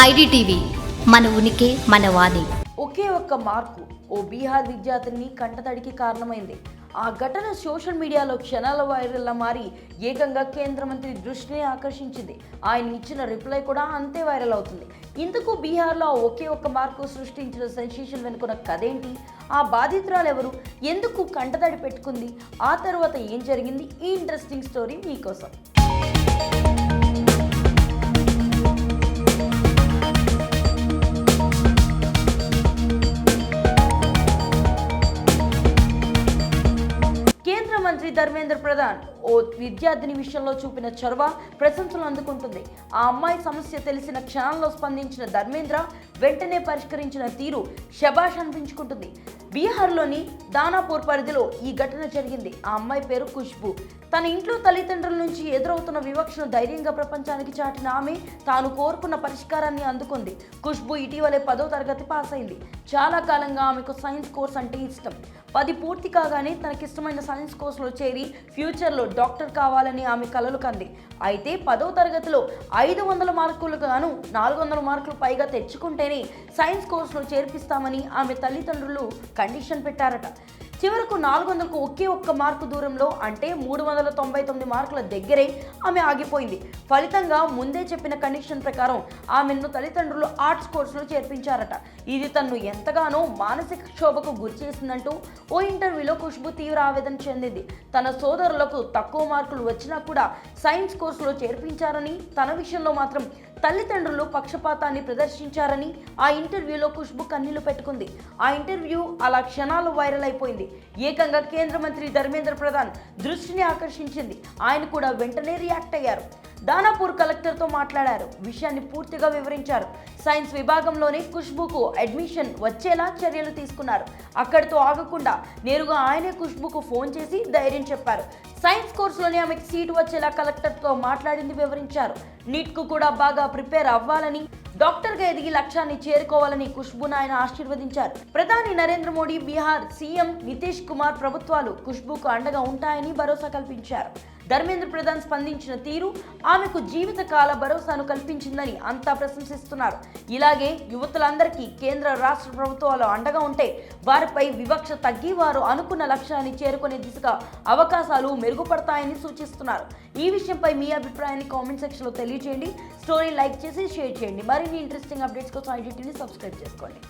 IDTV మన ఉనికి మన వాణి. ఒకే ఒక్క మార్కు ఓ బీహార్ విద్యార్థిని కంటతడికి కారణమైంది. ఆ ఘటన సోషల్ మీడియాలో క్షణాల వైరల్లా మారి ఏకంగా కేంద్ర మంత్రి దృష్టిని ఆకర్షించింది. ఆయన ఇచ్చిన రిప్లై కూడా అంతే వైరల్ అవుతుంది. ఇందుకు బీహార్లో ఒకే ఒక్క మార్కు సృష్టించిన సెన్సేషన్ వెనుకున్న కథేంటి? ఆ బాధితురాలు ఎవరు ఎందుకు కంటతడి పెట్టుకుంది? ఆ తర్వాత ఏం జరిగింది? ఈ ఇంట్రెస్టింగ్ స్టోరీ మీకోసం. మంత్రి ధర్మేంద్ర ప్రధాన్ ఓ విద్యార్థిని విషయంలో చూపిన చొరవ ప్రశంసలు అందుకుంటుంది. ఆ అమ్మాయి సమస్య తెలిసిన క్షణాల్లో స్పందించిన ధర్మేంద్ర వెంటనే పరిష్కరించిన తీరు శబాష్ అనిపించుకుంటుంది. బీహార్లోని దానాపూర్ పరిధిలో ఈ ఘటన జరిగింది. ఆ అమ్మాయి పేరు ఖుష్బు. తన ఇంట్లో తల్లిదండ్రుల నుంచి ఎదురవుతున్న వివక్షను ధైర్యంగా ప్రపంచానికి చాటిన ఆమె తాను కోరుకున్న పరిష్కారాన్ని అందుకుంది. ఖుష్బు ఇటీవలే పదో తరగతి పాస్ అయింది చాలా కాలంగా ఆమెకు సైన్స్ కోర్స్ అంటే ఇష్టం. పది పూర్తి కాగానే తనకిష్టమైన సైన్స్ కోర్సులో చేరి ఫ్యూచర్లో డాక్టర్ కావాలని ఆమె కలలు కంది. అయితే పదో తరగతిలో ఐదు వందల మార్కులు గాను నాలుగు వందల మార్కులు పైగా తెచ్చుకుంటేనే సైన్స్ కోర్సులో చేర్పిస్తామని ఆమె తల్లిదండ్రులు కండిషన్ పెట్టారట. చివరకు నాలుగు వందలకు ఒకే ఒక్క మార్కు దూరంలో అంటే మూడు వందల తొంభై తొమ్మిది మార్కుల దగ్గరే ఆమె ఆగిపోయింది. ఫలితంగా ముందే చెప్పిన కండిషన్ ప్రకారం ఆమెను తల్లిదండ్రులు ఆర్ట్స్ కోర్సులో చేర్పించారట. ఇది తను ఎంతగానో మానసిక క్షోభకు గురి చేసిందంటూ ఓ ఇంటర్వ్యూలో ఖుష్బు తీవ్ర ఆవేదన చెందింది. తన సోదరులకు తక్కువ మార్కులు వచ్చినా కూడా సైన్స్ కోర్సులో చేర్పించారని తన విషయంలో మాత్రం తల్లిదండ్రులు పక్షపాతాన్ని ప్రదర్శించారని ఆ ఇంటర్వ్యూలో ఖుష్బు కన్నీళ్ళు పెట్టుకుంది. ఆ ఇంటర్వ్యూ అలా క్షణాలు వైరల్ అయిపోయింది. ఏకంగా కేంద్ర మంత్రి ధర్మేంద్ర ప్రధాన్ దృష్టిని ఆకర్షించింది. ఆయన కూడా వెంటనే రియాక్ట్ అయ్యారు. దానాపూర్ కలెక్టర్తో మాట్లాడారు. విషయాన్ని పూర్తిగా వివరించారు. సైన్స్ విభాగంలోనే ఖుష్బుకు అడ్మిషన్ వచ్చేలా చర్యలు తీసుకున్నారు. అక్కడితో ఆగకుండా నేరుగా ఆయనే ఖుష్బుకు ఫోన్ చేసి ధైర్యం చెప్పారు. సైన్స్ కోర్సులోనే ఆమెకు సీటు వచ్చేలా కలెక్టర్తో మాట్లాడింది వివరించారు. నీట్కు కూడా బాగా ప్రిపేర్ అవ్వాలని డాక్టర్గా ఎదిగి లక్ష్యాన్ని చేరుకోవాలని ఖుష్బును ఆయన ఆశీర్వదించారు. ప్రధాని నరేంద్ర మోడీ బీహార్ సీఎం నితీష్ కుమార్ ప్రభుత్వాలు ఖుష్బుకు అండగా ఉంటాయని భరోసా కల్పించారు. ధర్మేంద్ర ప్రధాన్ స్పందించిన తీరు ఆమెకు జీవితకాల భరోసాను కల్పించిందని అంతా ప్రశంసిస్తున్నారు. ఇలాగే యువతులందరికీ కేంద్ర రాష్ట్ర ప్రభుత్వాలు అండగా ఉంటే వారిపై వివక్ష తగ్గి వారు అనుకున్న లక్ష్యాన్ని చేరుకునే దిశగా అవకాశాలు మెరుగుపడతాయని సూచిస్తున్నారు. ఈ విషయంపై మీ అభిప్రాయాన్ని కామెంట్ సెక్షన్లో తెలియజేయండి స్టోరీ లైక్ చేసి షేర్ చేయండి. మరిన్ని ఇంట్రెస్టింగ్ అప్డేట్స్ కోసం ఐడీటీని సబ్స్క్రైబ్ చేసుకోండి.